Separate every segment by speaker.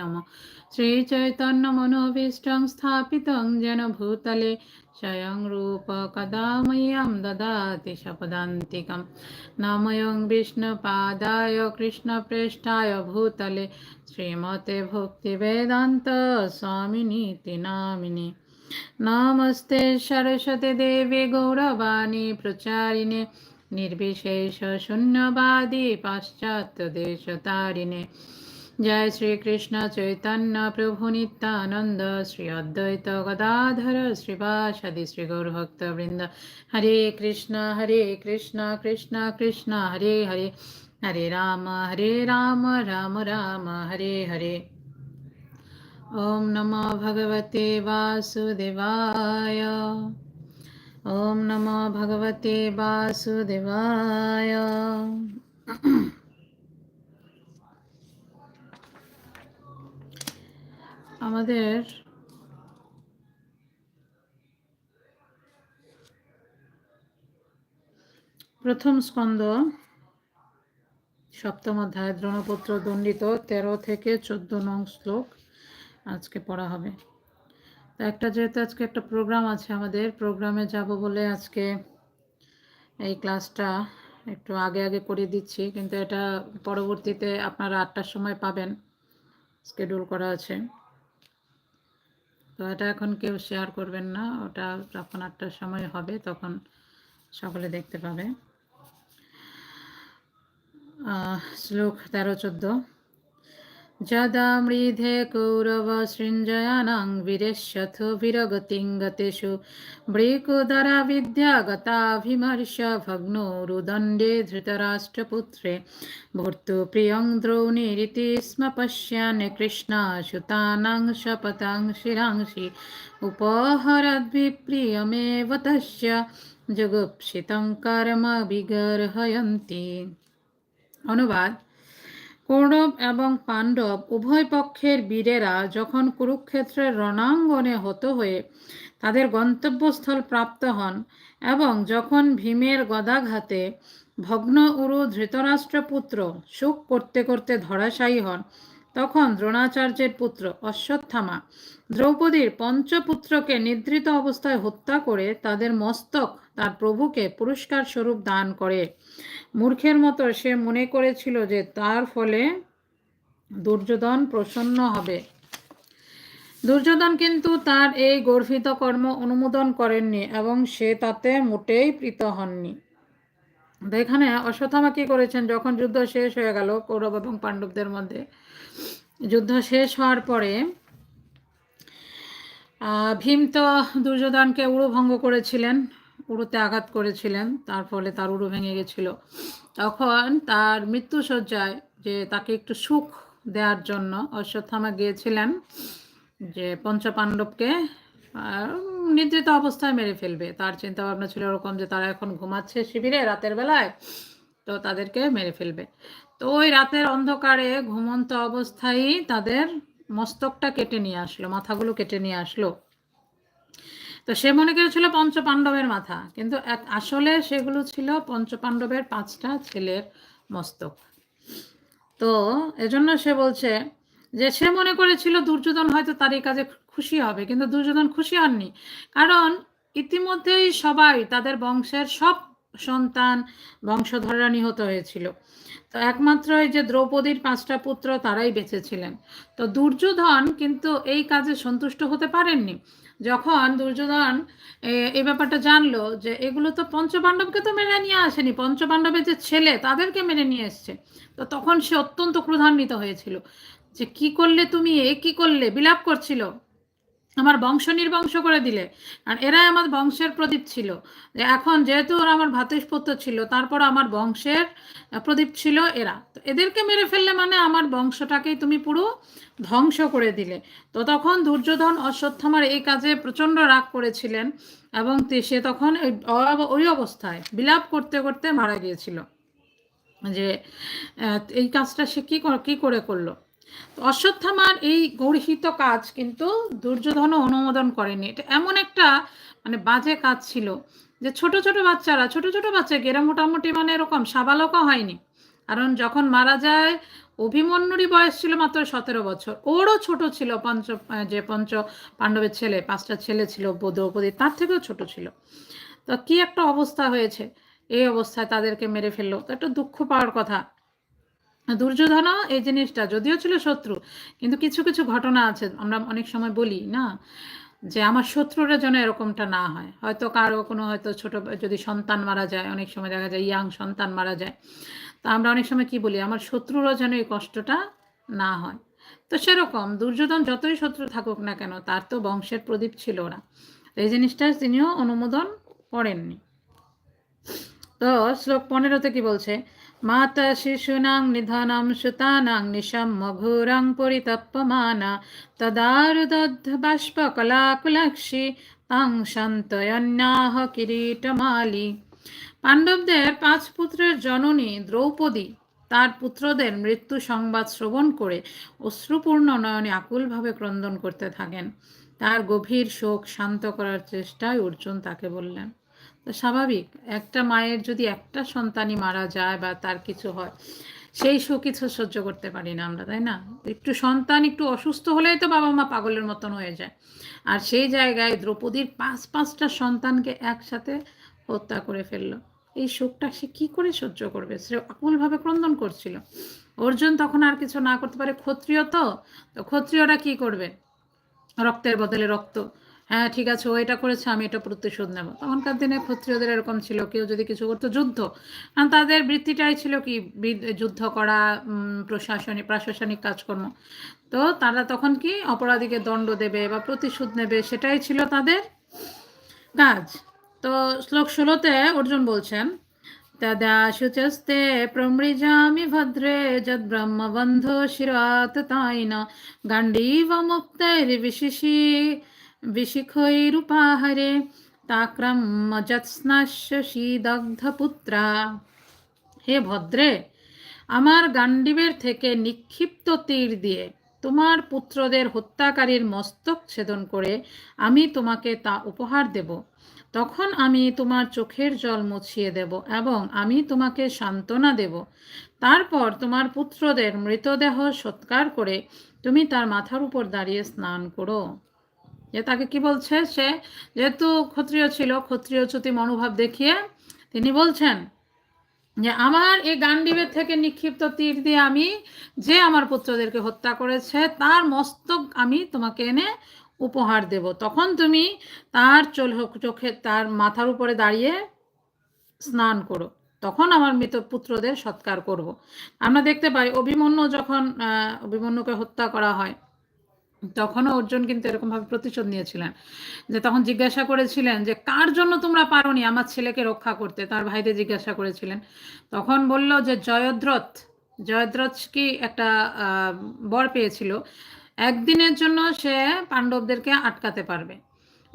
Speaker 1: নম শ্রীচৈতন্যমনোভীষ্টং স্থাপিতং যেন ভূতলে স্বয়ং রূপ কদা ময়্যাম দদাতি সপদান্তিকম নময়ং বিষ্ণুপাদায় কৃষ্ণপ্রেষ্ঠায় ভূতলে শ্রীমতে ভক্তিবেদান্ত স্বামিনীতি নামিনী নমস্তে সরস্বতী দেবী গৌরবাণী প্রচারিণে নির্বিশেষ শূন্যবাদী পাশ্চাত্য দেশতারিণে তারিণে জয় শ্রীকৃষ্ণ চৈতন্য প্রভু নিত্যানন্দ শ্রী অদ্বৈত গদাধর শ্রীবাসাদি শ্রী গৌর ভক্তবৃন্দ হরে কৃষ্ণ হরে কৃষ্ণ কৃষ্ণ কৃষ্ণ হরে হরে হরে রাম হরে রাম রাম রাম হরে হরে ॐ नमो भगवते वासुदेवाय ॐ नमो भगवते वासुदेवाय আমাদের প্রথম স্কন্দ সপ্তম অধ্যায় দ্রোণপত্র দণ্ডিত ১৩ থেকে চোদ্দ নং শ্লোক আজকে পড়া হবে তা একটা যেহেতু আজকে একটা প্রোগ্রাম আছে আমাদের প্রোগ্রামে যাব বলে আজকে এই ক্লাসটা একটু আগে আগে করে দিচ্ছি কিন্তু এটা পরবর্তীতে আপনারা আটটার সময় পাবেন স্কেডুল করা আছে তো এটা এখন কেউ শেয়ার করবেন না ওটা যখন আটটার সময় হবে তখন সকলে দেখতে পাবে শ্লোক তেরো চোদ্দো যদা মৃধে কৌরবসৃঞ্জয়ানাং বীরেশথ বীরগতিং গতেষু বৃকুদরা বিদ্যাগতাভিমর্ষ ভগ্নৌরুদণ্ডে ধৃতরাষ্ট্রপুত্রে ভর্তুপ্রিয়ং দ্রৌণীরিতি স্ম পশ্যান কৃষ্ণাশুতানাং শপতাং শিরাংশি উপহরদ্বিপ্রিয়মেব তস্য যুগুপ্সিতং কর্ম বিগর্হয়ন্তি অনুবাদ কৌরব এবং পাণ্ডব উভয় পক্ষের বীরেরা যখন কুরুক্ষেত্রের রণাঙ্গনে হত হয়ে তাদের গন্তব্যস্থল প্রাপ্ত হন এবং যখন ভীমের গদাঘাতে ভগ্ন উরু ধৃতরাষ্ট্রপুত্র সুখ করতে করতে ধরাশায়ী হন তখন দ্রোণাচার্যের পুত্র অশ্বত্থামা দ্রৌপদীর পঞ্চপুত্রকে নিদ্রিত অবস্থায় হত্যা করে তাদের মস্তক তার প্রভুকে পুরস্কার স্বরূপ দান করে মূর্খের মতো সে মনে করেছিল যে তার ফলে দুর্যোধন প্রসন্ন হবে দুর্যোধন কিন্তু তার এই গর্ভিত কর্ম অনুমোদন করেননি এবং সে তাতে মোটেই প্রীত হননি এখানে অশ্বত্থামা কী করেছেন যখন যুদ্ধ শেষ হয়ে গেল কৌরব এবং পাণ্ডবদের মধ্যে যুদ্ধ শেষ হওয়ার পরে ভীম তো দুর্যোধনকে ভঙ্গ করেছিলেন উড়ুতে আঘাত করেছিলেন তার ফলে তার উড়ু ভেঙে গেছিল তখন তার মৃত্যুসজ্জায় যে তাকে একটু সুখ দেওয়ার জন্য অশ্বত্থামা গিয়েছিলেন যে পঞ্চপাণ্ডবকে নিদ্রিত অবস্থায় মেরে ফেলবে তার চিন্তা ভাবনা ছিল ওরকম যে তারা এখন ঘুমাচ্ছে শিবিরে রাতের বেলায় তো তাদেরকে মেরে ফেলবে তো ওই রাতের অন্ধকারে ঘুমন্ত অবস্থায় তাদের মস্তকটা কেটে নিয়ে আসলো মাথাগুলো কেটে নিয়ে আসলো তো সে মনে করেছিল পাণ্ডবের মাথা কিন্তু আসলে সেগুলো ছিল পঞ্চপাণ্ডবের পাঁচটা ছেলের মস্তক তো এজন্য সে বলছে যে সে মনে করেছিল দুর্যোধন হয়তো তার এই কাজে খুশি হবে কিন্তু দুর্যোধন খুশি হননি কারণ ইতিমধ্যেই সবাই তাদের বংশের সব সন্তান বংশধররা নিহত হয়েছিল তো একমাত্র এই যে দ্রৌপদীর পাঁচটা পুত্র তারাই বেঁচেছিলেন তো দুর্যোধন কিন্তু এই কাজে সন্তুষ্ট হতে পারেননি যখন দুর্যোধন এই ব্যাপারটা জানলো যে এগুলো তো পঞ্চপাণ্ডবকে তো মেনে নিয়ে আসেনি পঞ্চপাণ্ডবের যে ছেলে তাদেরকে মেনে নিয়ে এসছে তো তখন সে অত্যন্ত ক্রোধান্বিত হয়েছিল যে কি করলে তুমি এ কি করলে বিলাপ করছিল আমার বংশ নির্বংশ করে দিলে আর এরাই আমার বংশের প্রদীপ ছিল যে এখন যেহেতু ওরা আমার ভাতুষপত্র ছিল তারপর আমার বংশের প্রদীপ ছিল এরা তো এদেরকে মেরে ফেললে মানে আমার বংশটাকেই তুমি পুরো ধ্বংস করে দিলে তো তখন দুর্যোধন অশ্বত্থামার এই কাজে প্রচণ্ড রাগ করেছিলেন এবং সে তখন ওই অবস্থায় বিলাপ করতে করতে মারা গিয়েছিল যে এই কাজটা সে কী কী করে করলো অশ্বত্থামার এই গর্হিত কাজ কিন্তু দুর্যোধনও অনুমোদন করেনি এটা এমন একটা মানে বাজে কাজ ছিল যে ছোট ছোট বাচ্চারা ছোট ছোট বাচ্চাকে এরা মোটামুটি মানে এরকম সাবালকও হয়নি কারণ যখন মারা যায় অভিমন্যুরই বয়স ছিল মাত্র সতেরো বছর ওরও ছোট ছিল পঞ্চ যে পঞ্চ পাণ্ডবের ছেলে পাঁচটা ছেলে ছিল দ্রৌপদী তার থেকেও ছোট ছিল তো কি একটা অবস্থা হয়েছে এই অবস্থায় তাদেরকে মেরে ফেললো তো একটা দুঃখ পাওয়ার কথা দুর্যোধন এই জিনিসটা যদিও ছিল শত্রু কিন্তু কিছু কিছু ঘটনা আছে আমরা অনেক সময় বলি না যে আমার শত্রুরা যেন এরকমটা না হয় হয়তো কারো কোনো হয়তো ছোট যদি সন্তান মারা যায় অনেক সময় দেখা যায় ইয়াং সন্তান মারা যায় তা আমরা অনেক সময় কি বলি আমার শত্রুরা যেন এই কষ্টটা না হয় তো সেরকম দুর্যোধন যতই শত্রু থাকুক না কেন তার তো বংশের প্রদীপ ছিল না এই জিনিসটা তিনিও অনুমোদন করেননি তো শ্লোক পনেরোতে কি বলছে মাতা माता शिशूनां মঘুরাং পরিতপ্পমানা निशम्मघोरं বাষ্প কলাকুলাক্ষি তাং শান্তয়ন্যাহ কিরীটমালি পাণ্ডবদের পাঁচ পুত্রের জননী দ্রৌপদী তার পুত্রদের মৃত্যু সংবাদ শ্রবণ করে অশ্রুপূর্ণ নয়নে আকুলভাবে ক্রন্দন করতে থাকেন তার গভীর শোক শান্ত করার চেষ্টায় অর্জুন তাকে বললেন তো স্বাভাবিক একটা মায়ের যদি একটা সন্তানই মারা যায় বা তার কিছু হয় সেই সুকিছু সহ্য করতে পারি না আমরা তাই না একটু সন্তান একটু অসুস্থ হলেই তো বাবা মা পাগলের মতন হয়ে যায় আর সেই জায়গায় দ্রৌপদীর পাঁচ পাঁচটা সন্তানকে একসাথে হত্যা করে ফেললো এই শোকটা সে কি করে সহ্য করবে সে আকুলভাবে ক্রন্দন করছিল অর্জুন তখন আর কিছু না করতে পারে ক্ষত্রিয় তো তো ক্ষত্রিয়রা কি করবে রক্তের বদলে রক্ত হ্যাঁ ঠিক আছে ও এটা করেছে আমি এটা প্রতিশোধ নেব তখনকার দিনে ক্ষত্রিয়দের এরকম ছিল কেউ যদি কিছু করতো যুদ্ধ তাদের বৃত্তিটাই ছিল কি যুদ্ধ করা প্রশাসনিক প্রশাসনিক কাজকর্ম তো তারা তখন কি অপরাধীকে দণ্ড দেবে বা প্রতিশোধ নেবে সেটাই ছিল তাদের কাজ তো শ্লোক ষোলোতে অর্জুন বলছেন তদাশুচস্তে প্রমৃজামি ভদ্রে যদ্ব্রহ্মবন্ধ শিরাত তাইন গাণ্ডীব মুক্তৈর্বিশিষী विशिखैरुपाहरे তাক্রাম্যজৎস্নাশীদগ্ধপুত্রা হে ভদ্রে আমার গান্ডিবের থেকে নিক্ষিপ্ত তীর দিয়ে তোমার পুত্রদের হত্যাকারীর মস্তক ছেদন করে আমি তোমাকে তা উপহার দেব তখন আমি তোমার চোখের জল মুছিয়ে দেব এবং আমি তোমাকে সান্ত্বনা দেব তারপর তোমার পুত্রদের মৃতদেহ সৎকার করে তুমি তার মাথার উপর দাঁড়িয়ে স্নান করো যে তাকে কি বলছে সে যেহেতু ক্ষত্রিয় ছিল ক্ষত্রিয় চ্যুতি মনোভাব দেখিয়ে তিনি বলছেন যে আমার এই গান্ডিবের থেকে নিক্ষিপ্ত তীর দিয়ে আমি যে আমার পুত্রদেরকে হত্যা করেছে তার মস্তক আমি তোমাকে এনে উপহার দেব তখন তুমি তার চোল চোখে তার মাথার উপরে দাঁড়িয়ে স্নান করো তখন আমার মৃত পুত্রদের সৎকার করব। আমরা দেখতে পাই অভিমন্যু যখন অভিমন্যুকে হত্যা করা হয় তখনও অর্জুন কিন্তু এরকমভাবে প্রতিশোধ নিয়েছিলেন যে তখন জিজ্ঞাসা করেছিলেন যে কার জন্য তোমরা পারোনি আমার ছেলেকে রক্ষা করতে তার ভাইদের জিজ্ঞাসা করেছিলেন তখন বলল যে জয়দ্রথ জয়দ্রথ কি একটা বর পেয়েছিল একদিনের জন্য সে পাণ্ডবদেরকে আটকাতে পারবে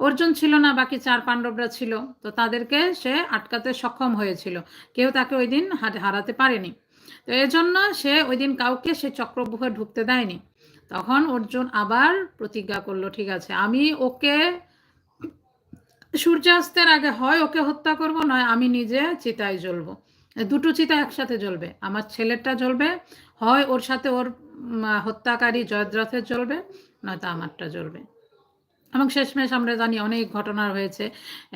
Speaker 1: অর্জুন ছিল না বাকি চার পাণ্ডবরা ছিল তো তাদেরকে সে আটকাতে সক্ষম হয়েছিল কেউ তাকে ওই দিন হারাতে পারেনি তো এজন্য সে ওই দিন কাউকে সে চক্রব্যূহে ঢুকতে দেয়নি তখন অর্জুন আবার প্রতিজ্ঞা করলো ঠিক আছে আমি ওকে সূর্যাস্তের আগে হয় ওকে হত্যা করব নয় আমি নিজে চিতায় জ্বলবো দুটো চিতা একসাথে জ্বলবে আমার ছেলেরটা জ্বলবে হয় ওর সাথে ওর হত্যাকারী জয়দ্রথের জ্বলবে নয়তো আমারটা জ্বলবে এবং শেষমেশ আমরা জানি অনেক ঘটনা রয়েছে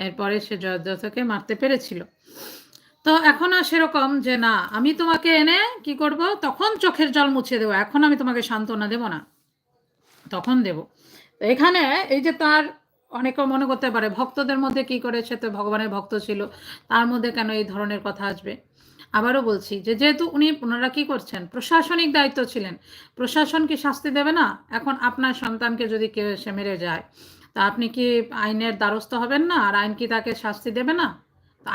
Speaker 1: এরপরে সে জয়দ্রথকে মারতে পেরেছিল তো এখন আর সেরকম যে না আমি তোমাকে এনে কি করব তখন চোখের জল মুছে দেবো এখন আমি তোমাকে সান্ত্বনা দেব না তখন দেব এখানে এই যে তার অনেকে মনে করতে পারে ভক্তদের মধ্যে কি করেছে তো ভগবানের ভক্ত ছিল তার মধ্যে কেন এই ধরনের কথা আসবে আবারও বলছি যে যেহেতু উনি পুনরা কি করছেন প্রশাসনিক দায়িত্ব ছিলেন প্রশাসন কি শাস্তি দেবে না এখন আপনার সন্তানকে যদি কেউ এসে মেরে যায় তা আপনি কি আইনের দ্বারস্থ হবেন না আর আইন কি তাকে শাস্তি দেবে না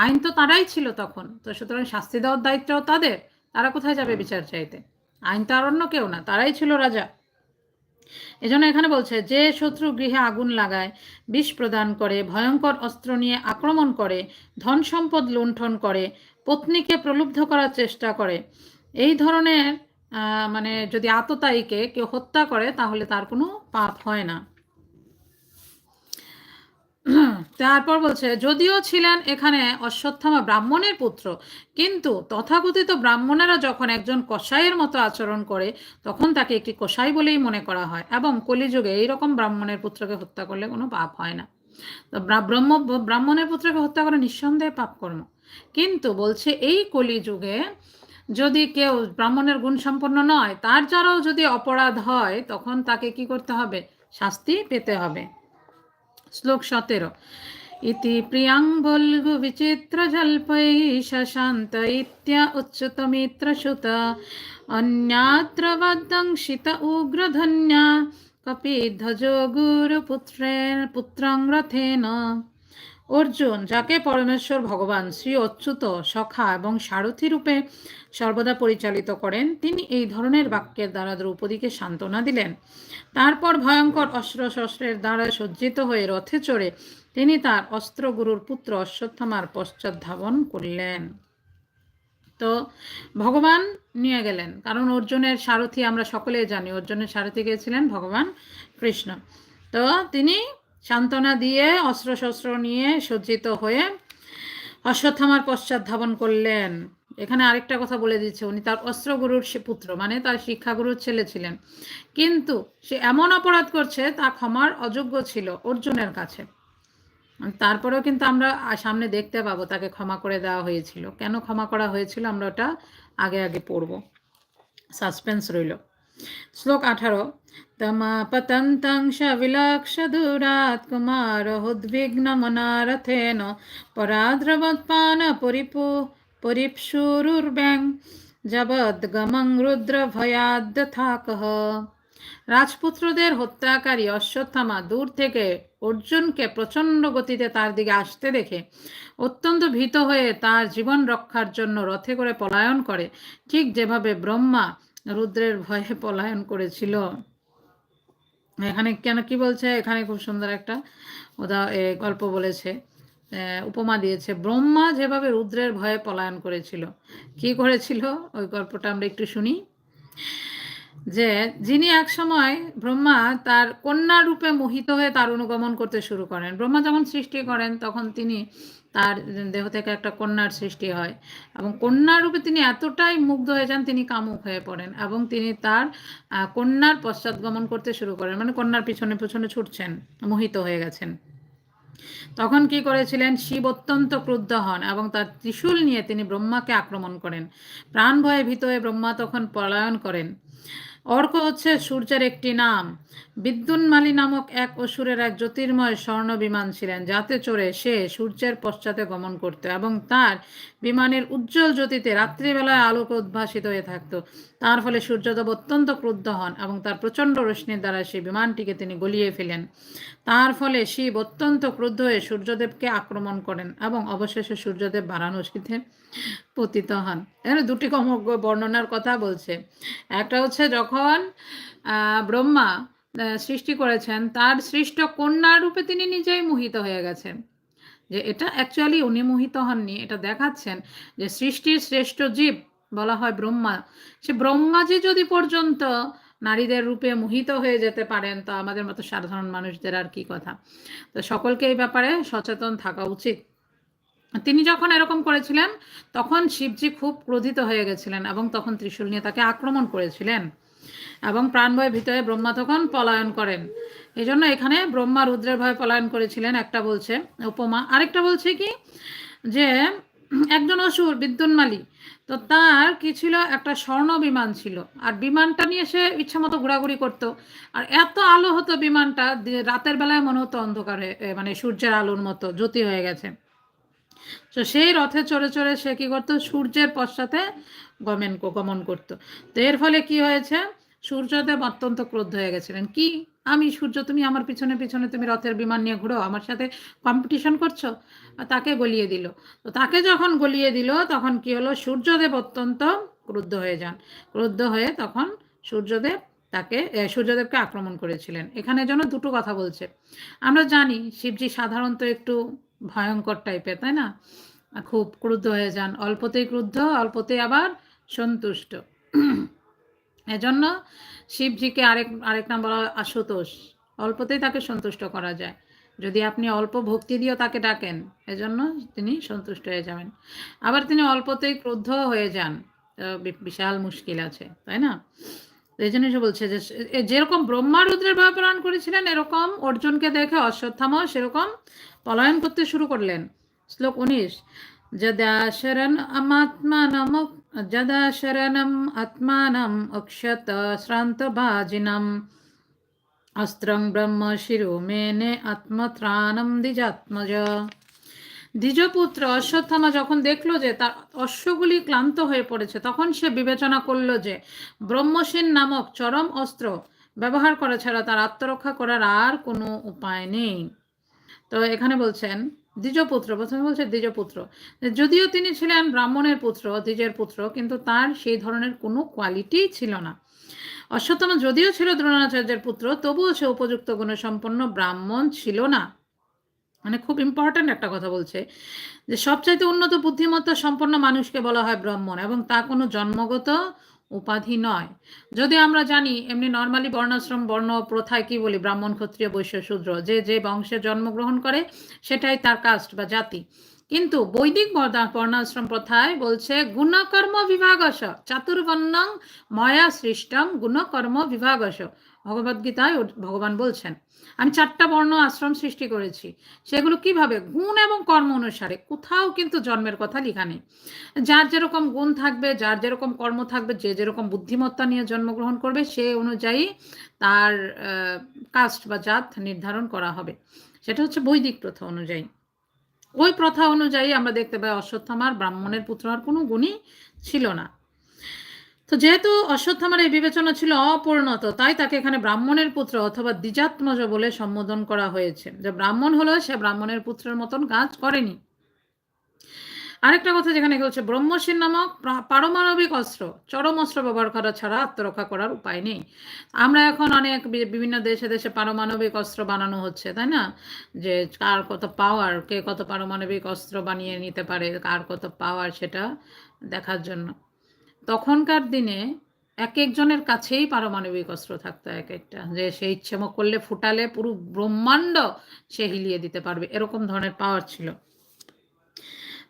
Speaker 1: আইন তো তারাই ছিল তখন তো সুতরাং শাস্তি দেওয়ার দায়িত্বও তাদের তারা কোথায় যাবে বিচার চাইতে আইন আর অন্য কেউ না তারাই ছিল রাজা এজন্য এখানে বলছে যে শত্রু গৃহে আগুন লাগায় বিষ প্রদান করে ভয়ঙ্কর অস্ত্র নিয়ে আক্রমণ করে ধন সম্পদ লুণ্ঠন করে পত্নীকে প্রলুব্ধ করার চেষ্টা করে এই ধরনের মানে যদি আততায়ীকে কেউ হত্যা করে তাহলে তার কোনো পাপ হয় না তারপর বলছে যদিও ছিলেন এখানে অশ্বত্থামা ব্রাহ্মণের পুত্র কিন্তু তথাকথিত ব্রাহ্মণেরা যখন একজন কষাইয়ের মতো আচরণ করে তখন তাকে একটি কষাই বলেই মনে করা হয় এবং কলিযুগে এইরকম ব্রাহ্মণের পুত্রকে হত্যা করলে কোনো পাপ হয় না ব্রহ্ম ব্রাহ্মণের পুত্রকে হত্যা করা নিঃসন্দেহে পাপকর্ম কিন্তু বলছে এই কলিযুগে যদি কেউ ব্রাহ্মণের গুণ সম্পন্ন নয় তার যারাও যদি অপরাধ হয় তখন তাকে কি করতে হবে শাস্তি পেতে হবে শ্লোক সতেরো ইতি প্রিয়াঙ্গলগু বিচিত্র জল্পৈ শশান্ত ইত্যা উচ্যুতমিত্র সুত অন্যাত্র বদংশিত উগ্রধন্যা কপিধ্বজো গুরুপুত্রের পুত্রং রথেন অর্জুন যাকে পরমেশ্বর ভগবান শ্রী অচ্যুত সখা এবং সারথী রূপে সর্বদা পরিচালিত করেন তিনি এই ধরনের বাক্যের দ্বারা দ্রৌপদীকে সান্ত্বনা দিলেন তারপর ভয়ঙ্কর অস্ত্র শস্ত্রের দ্বারা সজ্জিত হয়ে রথে চড়ে তিনি তার অস্ত্রগুরুর পুত্র অশ্বত্থামার পশ্চাৎ ধাবন করলেন তো ভগবান নিয়ে গেলেন কারণ অর্জুনের সারথি আমরা সকলেই জানি অর্জুনের সারথি গিয়েছিলেন ভগবান কৃষ্ণ তো তিনি সান্ত্বনা দিয়ে অস্ত্রশস্ত্র নিয়ে সজ্জিত হয়ে অশ্বত্থামার পশ্চাৎ ধাবন করলেন এখানে আরেকটা কথা বলে দিচ্ছে উনি তার অস্ত্রগুরুর পুত্র মানে তার শিক্ষাগুরুর ছেলে ছিলেন কিন্তু সে এমন অপরাধ করছে তা ক্ষমার অযোগ্য ছিল অর্জুনের কাছে তারপরেও কিন্তু আমরা সামনে দেখতে পাবো তাকে ক্ষমা করে দেওয়া হয়েছিল কেন ক্ষমা করা হয়েছিল আমরা ওটা আগে আগে পড়ব সাসপেন্স রইল শ্লোক আঠারো তমাপতন্तं সবিলক্ষদূরাৎ কুমার উদ্বিগ্নমনারথেন পরাদ্রবৎপানপরিপু পরিপসুরুর্ব্যাং জবদ্গমং রুদ্রভয়াদ্যথাকহ রাজপুত্রদের হত্যাকারী অশ্বত্থামা দূর থেকে অর্জুনকে প্রচণ্ড গতিতে তার দিকে আসতে দেখে অত্যন্ত ভীত হয়ে তার জীবন রক্ষার জন্য রথে করে পলায়ন করে ঠিক যেভাবে ব্রহ্মা রুদ্রের ভয়ে পলায়ন করেছিল এখানে কেন কি বলছে এখানে খুব সুন্দর একটা ওদা গল্প বলেছে উপমা দিয়েছে ব্রহ্মা যেভাবে রুদ্রের ভয়ে পলায়ন করেছিল কি করেছিল ওই গল্পটা আমরা একটু শুনি যে যিনি এক সময় ব্রহ্মা তার কন্যা রূপে মোহিত হয়ে তার অনুগমন করতে শুরু করেন ব্রহ্মা যখন সৃষ্টি করেন তখন তিনি তার দেহ থেকে একটা কন্যার সৃষ্টি হয় এবং কন্যার রূপে তিনি এতটাই মুগ্ধ হয়ে যান তিনি কামুক হয়ে পড়েন এবং তিনি তার কন্যার পশ্চাৎগমন করতে শুরু করেন মানে কন্যার পিছনে পিছনে ছুটছেন মোহিত হয়ে গেছেন তখন কি করেছিলেন শিব অত্যন্ত ক্রুদ্ধ হন এবং তার ত্রিশূল নিয়ে তিনি ব্রহ্মাকে আক্রমণ করেন প্রাণ ভয়ে ভীত হয়ে ব্রহ্মা তখন পলায়ন করেন অর্ক হচ্ছে সূর্যের একটি নাম বিদ্যুন্মালী নামক এক অসুরের এক জ্যোতির্ময় স্বর্ণ বিমান ছিলেন যাতে চড়ে সে সূর্যের পশ্চাতে গমন করত এবং তার বিমানের উজ্জ্বল জ্যোতিতে রাত্রিবেলায় আলোক উদ্ভাসিত হয়ে থাকত তার ফলে সূর্যদেব অত্যন্ত ক্রুদ্ধ হন এবং তার প্রচণ্ড রশ্মির দ্বারা সেই বিমানটিকে তিনি গলিয়ে ফেলেন তার ফলে শিব অত্যন্ত ক্রুদ্ধ হয়ে সূর্যদেবকে আক্রমণ করেন এবং অবশেষে সূর্যদেব বারাণসীতে পতিত হন এখানে দুটি কম বর্ণনার কথা বলছে একটা হচ্ছে যখন ব্রহ্মা সৃষ্টি করেছেন তার সৃষ্ট কন্যা রূপে তিনি নিজেই মোহিত হয়ে গেছেন যে এটা অ্যাকচুয়ালি উনি মোহিত হননি এটা দেখাচ্ছেন যে সৃষ্টির শ্রেষ্ঠ জীব বলা হয় ব্রহ্মা সে ব্রহ্মাজি যদি পর্যন্ত নারীদের রূপে মোহিত হয়ে যেতে পারেন তো আমাদের মতো সাধারণ মানুষদের আর কি কথা তো সকলকে এই ব্যাপারে সচেতন থাকা উচিত তিনি যখন এরকম করেছিলেন তখন শিবজি খুব ক্রোধিত হয়ে গেছিলেন এবং তখন ত্রিশূল নিয়ে তাকে আক্রমণ করেছিলেন এবং প্রাণভয়ের ভিতরে ব্রহ্মা তখন পলায়ন করেন এই জন্য এখানে ব্রহ্মা রুদ্রের ভয় পলায়ন করেছিলেন একটা বলছে উপমা আরেকটা বলছে কি যে একজন অসুর বিদ্যুন্মালী তো তার কি ছিল একটা স্বর্ণ বিমান ছিল আর বিমানটা নিয়ে সে ইচ্ছা মতো ঘোরাঘুরি করতো আর এত আলো হতো বিমানটা রাতের বেলায় মনে হতো অন্ধকারে মানে সূর্যের আলোর মতো জ্যোতি হয়ে গেছে তো সেই রথে চড়ে চড়ে সে কি করতো সূর্যের পশ্চাতে গমেন গমন করতো তো এর ফলে কি হয়েছে সূর্যদেব অত্যন্ত ক্রোধ হয়ে গেছিলেন কি আমি সূর্য তুমি আমার পিছনে পিছনে তুমি রথের বিমান নিয়ে ঘুরো আমার সাথে কম্পিটিশন করছো তাকে গলিয়ে দিল তো তাকে যখন গলিয়ে দিল তখন কি হলো সূর্যদেব অত্যন্ত ক্রুদ্ধ হয়ে যান ক্রুদ্ধ হয়ে তখন সূর্যদেব তাকে সূর্যদেবকে আক্রমণ করেছিলেন এখানে যেন দুটো কথা বলছে আমরা জানি শিবজি সাধারণত একটু ভয়ঙ্কর টাইপের তাই না খুব ক্রুদ্ধ হয়ে যান অল্পতেই ক্রুদ্ধ অল্পতেই আবার সন্তুষ্ট এজন্য শিবজিকে আরেক আরেক নাম বলা হয় আশুতোষ অল্পতেই তাকে সন্তুষ্ট করা যায় যদি আপনি অল্প ভক্তি দিয়েও তাকে ডাকেন এজন্য তিনি সন্তুষ্ট হয়ে যাবেন আবার তিনি অল্পতেই ক্রুদ্ধ হয়ে যান বিশাল মুশকিল আছে তাই না এই জন্য সে বলছে যে যেরকম ব্রহ্মা রুদ্রের ভাবে প্রাণ করেছিলেন এরকম অর্জুনকে দেখে অশ্বত্থামা সেরকম পলায়ন করতে শুরু করলেন শ্লোক উনিশ जदाशरणमात्मानम् जदाशरणम् आत्मानम् अक्षत श्रान्तभाजिनम् अस्त्रं ब्रह्म शिरोमेने আত্মত্রাণম দ্বিজাত্মজ দ্বিজপুত্র অশ্বত্থামা যখন দেখলো যে তার অশ্বগুলি ক্লান্ত হয়ে পড়েছে তখন সে বিবেচনা করলো যে ব্রহ্মসেন নামক চরম অস্ত্র ব্যবহার করা ছাড়া তার আত্মরক্ষা করার আর কোনো উপায় নেই তো এখানে বলছেন দ্বিজপুত্র প্রথমে বলছে দ্বিজপুত্র যদিও তিনি ছিলেন ব্রাহ্মণের পুত্র দ্বিজের পুত্র কিন্তু তার সেই ধরনের কোনো কোয়ালিটি ছিল না অশ্বত্তম যদিও ছিল দ্রোণাচার্যের পুত্র তবুও সে উপযুক্ত গুণসম্পন্ন ব্রাহ্মণ ছিল না মানে খুব ইম্পর্ট্যান্ট একটা কথা বলছে যে সবচাইতে উন্নত বুদ্ধিমত্তা সম্পন্ন মানুষকে বলা হয় ব্রাহ্মণ এবং তা কোনো জন্মগত উপাধি নয় যদি আমরা জানি এমনি নর্মালি বর্ণাশ্রম বর্ণ প্রথায় কি বলি ব্রাহ্মণ ক্ষত্রিয় বৈশ্য শূদ্র যে যে বংশে জন্মগ্রহণ করে সেটাই তার কাস্ট বা জাতি কিন্তু বৈদিক বর্ণাশ্রম প্রথায় বলছে গুণকর্ম বিভাগস চাতুর্বর্ণং ময়া সৃষ্টম গুণকর্ম বিভাগস ভগবদ্গীতায় ভগবান বলছেন আমি চারটা বর্ণ আশ্রম সৃষ্টি করেছি সেগুলো কিভাবে গুণ এবং কর্ম অনুসারে কোথাও কিন্তু জন্মের কথা লেখা নেই যার যেরকম গুণ থাকবে যার যেরকম কর্ম থাকবে যে যেরকম বুদ্ধিমত্তা নিয়ে জন্মগ্রহণ করবে সে অনুযায়ী তার কাস্ট বা জাত নির্ধারণ করা হবে সেটা হচ্ছে বৈদিক প্রথা অনুযায়ী ওই প্রথা অনুযায়ী আমরা দেখতে পাই অশ্বত্থামার ব্রাহ্মণের পুত্র আর কোনো গুণই ছিল না তো যেহেতু অশ্বত্থামার এই বিবেচনা ছিল অপরিণত তাই তাকে এখানে ব্রাহ্মণের পুত্র অথবা দ্বিজাত্মজ বলে সম্বোধন করা হয়েছে যে ব্রাহ্মণ হলো সে ব্রাহ্মণের পুত্রের মতন কাজ করেনি আরেকটা কথা যেখানে হচ্ছে ব্রহ্মশীর নামক পারমাণবিক অস্ত্র চরম অস্ত্র ব্যবহার করা ছাড়া আত্মরক্ষা করার উপায় নেই আমরা এখন অনেক বিভিন্ন দেশে দেশে পারমাণবিক অস্ত্র বানানো হচ্ছে তাই না যে কার কত পাওয়ার কে কত পারমাণবিক অস্ত্র বানিয়ে নিতে পারে কার কত পাওয়ার সেটা দেখার জন্য তখনকার দিনে এক একজনের কাছেই পারমাণবিক অস্ত্র থাকতো এক একটা যে সে ইচ্ছেমো করলে ফুটালে পুরো ব্রহ্মাণ্ড সে হিলিয়ে দিতে পারবে এরকম ধরনের পাওয়ার ছিল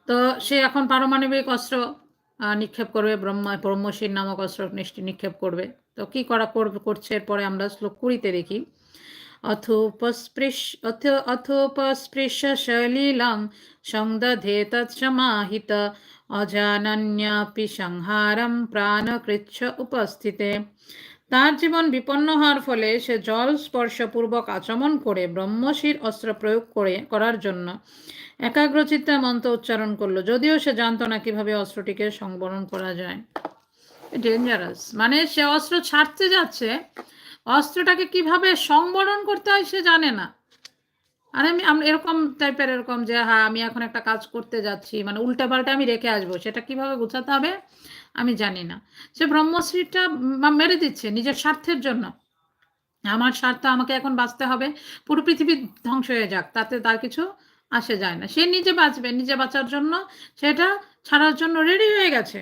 Speaker 1: তো সে এখন পারমাণবিক অস্ত্র নিক্ষেপ করবে ব্রহ্মা ব্রহ্মশীর নামক অস্ত্র নিক্ষেপ করবে তো কি করা করছে এরপরে আমরা শ্লোক কুড়িতে দেখি অথোপস্পৃশ অথ অথোপস্পৃশ সলিলং সংদধে তৎসমাহিত অজানান্যাপি সংহারম প্রাণকৃচ্ছ উপস্থিতে তার জীবন বিপন্ন হওয়ার ফলে সে জল স্পর্শপূর্বক আচমন করে ব্রহ্মশির অস্ত্র প্রয়োগ করে করার জন্য একাগ্রচিত্তে মন্ত্র উচ্চারণ করলো যদিও সে জানতো না কিভাবে অস্ত্রটিকে সংবরণ করা যায় ডেঞ্জারাস মানে সে অস্ত্র ছাড়তে যাচ্ছে অস্ত্রটাকে কিভাবে সংবরণ করতে হয় সে জানে না আর আমি এরকম টাইপের এরকম যে হ্যাঁ আমি এখন একটা কাজ করতে যাচ্ছি মানে উল্টা পাল্টা আমি রেখে আসবো সেটা কিভাবে গুছাতে হবে আমি জানি না সে ব্রহ্মশ্রীটা মেরে দিচ্ছে নিজের স্বার্থের জন্য আমার স্বার্থ আমাকে এখন বাঁচতে হবে পুরো পৃথিবী ধ্বংস হয়ে যাক তাতে তার কিছু আসে যায় না সে নিজে বাঁচবে নিজে বাঁচার জন্য সেটা ছাড়ার জন্য রেডি হয়ে গেছে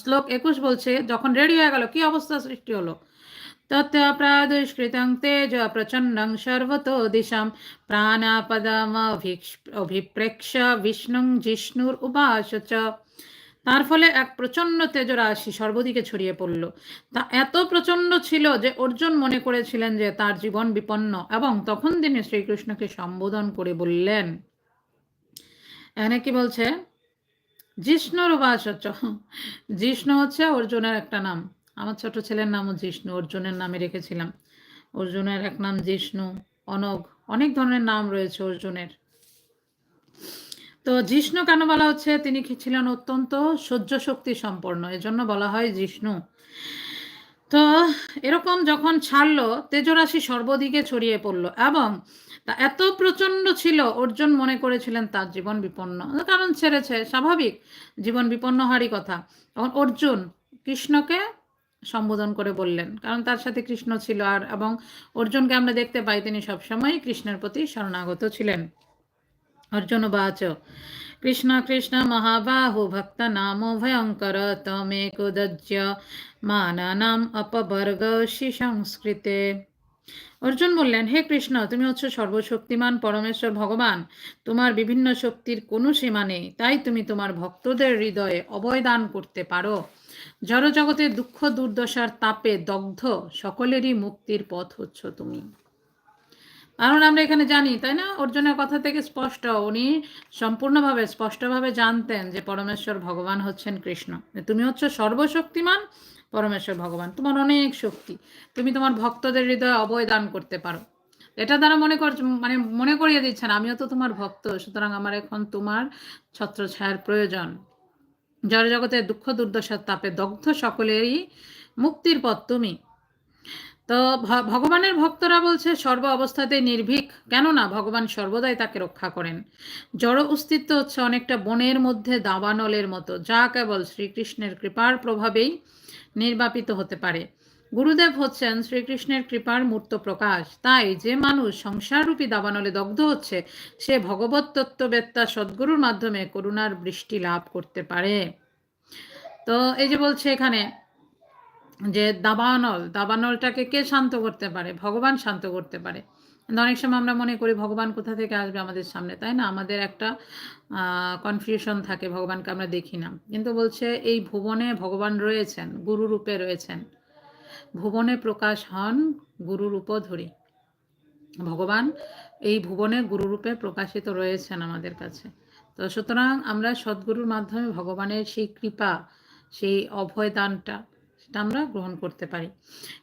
Speaker 1: শ্লোক একুশ বলছে যখন রেডি হয়ে গেল কি অবস্থা সৃষ্টি হলো तत्राप्रादुष्कृतं तेज प्रचण्डं सर्वतो दिशां प्राणापदमभिप्रेक्ष्य विष्णुं জিষ্ণুর उपास চ তার ফলে এক প্রচন্ড তেজরাশি সর্বদিকে ছড়িয়ে পড়ল তা এত প্রচন্ড ছিল যে অর্জুন মনে করেছিলেন যে তার জীবন বিপন্ন এবং তখন তিনি শ্রীকৃষ্ণকে সম্বোধন করে বললেন এখানে কি বলছে জিষ্ণুর উপাসচ জিষ্ণু হচ্ছে অর্জুনের একটা নাম আমার ছোট ছেলের নামও জিষ্ণু অর্জুনের নামে রেখেছিলাম অর্জুনের এক নাম জিষ্ণু অনগ অনেক ধরনের নাম রয়েছে অর্জুনের তো জিষ্ণু কেন বলা হচ্ছে তিনি ছিলেন অত্যন্ত সহ্য শক্তি সম্পন্ন এজন্য বলা হয় জিষ্ণু তো এরকম যখন ছাড়লো তেজরাশি সর্বদিকে ছড়িয়ে পড়লো এবং তা এত প্রচণ্ড ছিল অর্জুন মনে করেছিলেন তার জীবন বিপন্ন কারণ ছেড়েছে স্বাভাবিক জীবন বিপন্ন হওয়ারই কথা তখন অর্জুন কৃষ্ণকে সম্বোধন করে বললেন কারণ তার সাথে কৃষ্ণ ছিল আর এবং অর্জুনকে আমরা দেখতে পাই তিনি সবসময় কৃষ্ণের প্রতি শরণাগত ছিলেন অর্জুন বাচ কৃষ্ণ কৃষ্ণ মহাবাহু ভক্ত নাম ভয়ঙ্কর তমে কুদজ্য মানানাম অপবর্গ সংস্কৃতে অর্জুন বললেন হে কৃষ্ণ তুমি হচ্ছ সর্বশক্তিমান পরমেশ্বর ভগবান তোমার বিভিন্ন শক্তির কোনো সীমা নেই তাই তুমি তোমার ভক্তদের হৃদয়ে অবয়দান করতে পারো জড়জগতের দুঃখ দুর্দশার তাপে দগ্ধ সকলেরই মুক্তির পথ হচ্ছ তুমি কারণ আমরা এখানে জানি তাই না অর্জুনের কথা থেকে স্পষ্ট উনি সম্পূর্ণভাবে স্পষ্টভাবে জানতেন যে পরমেশ্বর ভগবান হচ্ছেন কৃষ্ণ তুমি হচ্ছ সর্বশক্তিমান পরমেশ্বর ভগবান তোমার অনেক শক্তি তুমি তোমার ভক্তদের হৃদয়ে অবয় দান করতে পারো এটা দ্বারা মনে কর মানে মনে করিয়ে দিচ্ছেন আমিও তো তোমার ভক্ত সুতরাং আমার এখন তোমার ছত্রছায়ার প্রয়োজন জড়জগতের দুঃখ দুর্দশার তাপে দগ্ধ সকলেরই মুক্তির পথ তুমি তো ভগবানের ভক্তরা বলছে সর্ব অবস্থাতে নির্ভীক কেননা ভগবান সর্বদাই তাকে রক্ষা করেন জড় অস্তিত্ব হচ্ছে অনেকটা বনের মধ্যে দাবানলের মতো যা কেবল শ্রীকৃষ্ণের কৃপার প্রভাবেই নির্বাপিত হতে পারে গুরুদেব হচ্ছেন শ্রীকৃষ্ণের কৃপার মূর্ত প্রকাশ তাই যে মানুষ সংসাররূপী দাবানলে দগ্ধ হচ্ছে সে ভগবত তত্ত্ববেত্তা সদ্গুরুর মাধ্যমে করুণার বৃষ্টি লাভ করতে পারে তো এই যে বলছে এখানে যে দাবানল দাবানলটাকে কে শান্ত করতে পারে ভগবান শান্ত করতে পারে অনেক সময় আমরা মনে করি ভগবান কোথা থেকে আসবে আমাদের সামনে তাই না আমাদের একটা কনফিউশন থাকে ভগবানকে আমরা দেখি না কিন্তু বলছে এই ভুবনে ভগবান রয়েছেন গুরুরূপে রয়েছেন ভুবনে প্রকাশ হন গুরুর ধরে ভগবান এই ভুবনে গুরুরূপে প্রকাশিত রয়েছেন আমাদের কাছে তো সুতরাং আমরা সদ্গুরুর মাধ্যমে ভগবানের সেই কৃপা সেই অভয় দানটা সেটা আমরা গ্রহণ করতে পারি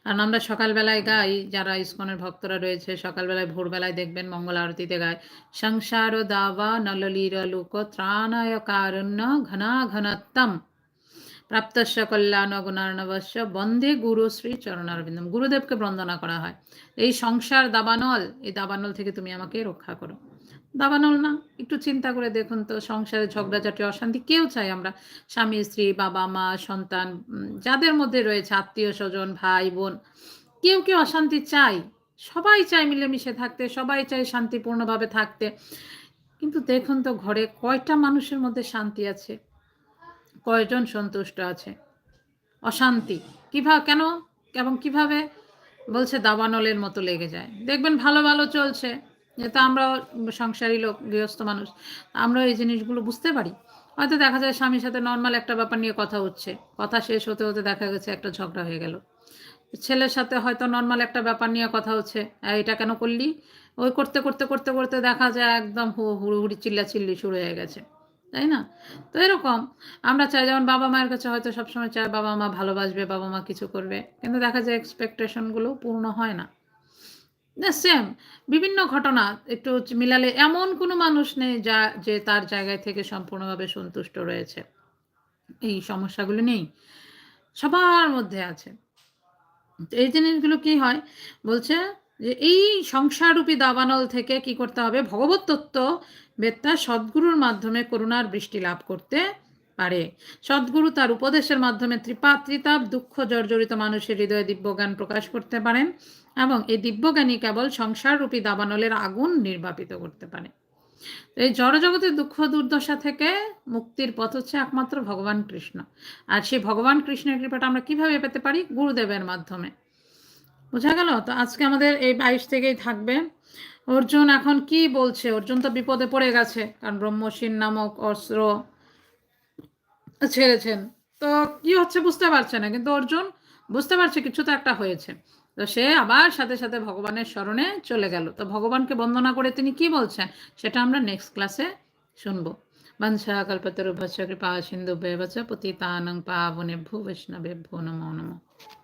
Speaker 1: কারণ আমরা সকালবেলায় গাই যারা ইস্কনের ভক্তরা রয়েছে সকালবেলায় ভোরবেলায় দেখবেন মঙ্গল আরতিতে গায় সংসার দাবা নললীর লোক ত্রাণায় কারণ্য ঘনা ঘনাত্তম প্রাপ্তস্য কল্যাণ গুণার্ণবস্য বন্ধে গুরু শ্রী চরণারবিন্দম গুরুদেবকে বন্দনা করা হয় এই সংসার দাবানল এই দাবানল থেকে তুমি আমাকে রক্ষা করো দাবানল না একটু চিন্তা করে দেখুন তো সংসারে ঝগড়াঝাটি অশান্তি কেউ চাই আমরা স্বামী স্ত্রী বাবা মা সন্তান যাদের মধ্যে রয়েছে আত্মীয় স্বজন ভাই বোন কেউ কেউ অশান্তি চাই সবাই চাই মিলেমিশে থাকতে সবাই চাই শান্তিপূর্ণভাবে থাকতে কিন্তু দেখুন তো ঘরে কয়টা মানুষের মধ্যে শান্তি আছে কয়জন সন্তুষ্ট আছে অশান্তি কিভাবে কেন এবং কিভাবে বলছে দাবানলের মতো লেগে যায় দেখবেন ভালো ভালো চলছে যেহেতু আমরা সংসারী লোক গৃহস্থ মানুষ আমরা এই জিনিসগুলো বুঝতে পারি হয়তো দেখা যায় স্বামীর সাথে নর্মাল একটা ব্যাপার নিয়ে কথা হচ্ছে কথা শেষ হতে হতে দেখা গেছে একটা ঝগড়া হয়ে গেল ছেলের সাথে হয়তো নর্মাল একটা ব্যাপার নিয়ে কথা হচ্ছে এটা কেন করলি ওই করতে করতে করতে করতে দেখা যায় একদম হুড়ি চিল্লা চিল্লি শুরু হয়ে গেছে তাই না তো এরকম আমরা চাই যেমন বাবা মায়ের কাছে হয়তো সবসময় চাই বাবা মা ভালোবাসবে বাবা মা কিছু করবে কিন্তু দেখা যায় এক্সপেকটেশনগুলো পূর্ণ হয় না সেম বিভিন্ন ঘটনা একটু মিলালে এমন কোনো মানুষ নেই যা যে তার জায়গায় থেকে সম্পূর্ণভাবে সন্তুষ্ট রয়েছে এই সমস্যাগুলো নেই সবার মধ্যে আছে এই জিনিসগুলো কি হয় বলছে যে এই সংসাররূপী দাবানল থেকে কি করতে হবে ভগবত তত্ত্ব বেত্তা সদ্গুরুর মাধ্যমে করুণার বৃষ্টি লাভ করতে পারে সদ্গুরু তার উপদেশের মাধ্যমে ত্রিপাত্রিতাপ দুঃখ জর্জরিত মানুষের হৃদয়ে দিব্যজ্ঞান প্রকাশ করতে পারেন এবং এই দিব্যজ্ঞানী কেবল সংসাররূপী দাবানলের আগুন নির্বাপিত করতে পারে এই জড়জগতের দুঃখ দুর্দশা থেকে মুক্তির পথ হচ্ছে একমাত্র ভগবান কৃষ্ণ আর সেই ভগবান কৃষ্ণের কৃপাটা আমরা কিভাবে পেতে পারি গুরুদেবের মাধ্যমে বোঝা গেল তো আজকে আমাদের এই বাইশ থেকেই থাকবে অর্জুন এখন কি বলছে অর্জুন তো বিপদে পড়ে গেছে কারণ ব্রহ্মসীন নামক অস্ত্র ছেড়েছেন তো কি হচ্ছে বুঝতে পারছে না কিন্তু অর্জুন বুঝতে পারছে কিছু তো একটা হয়েছে তো সে আবার সাথে সাথে ভগবানের স্মরণে চলে গেল তো ভগবানকে বন্দনা করে তিনি কি বলছেন সেটা আমরা নেক্সট ক্লাসে শুনবো বংশা কল্পতরু ভস্য কৃপা সিন্ধু বেবচ তানং পাবনে ভূ বৈষ্ণবে ভো নমো নমো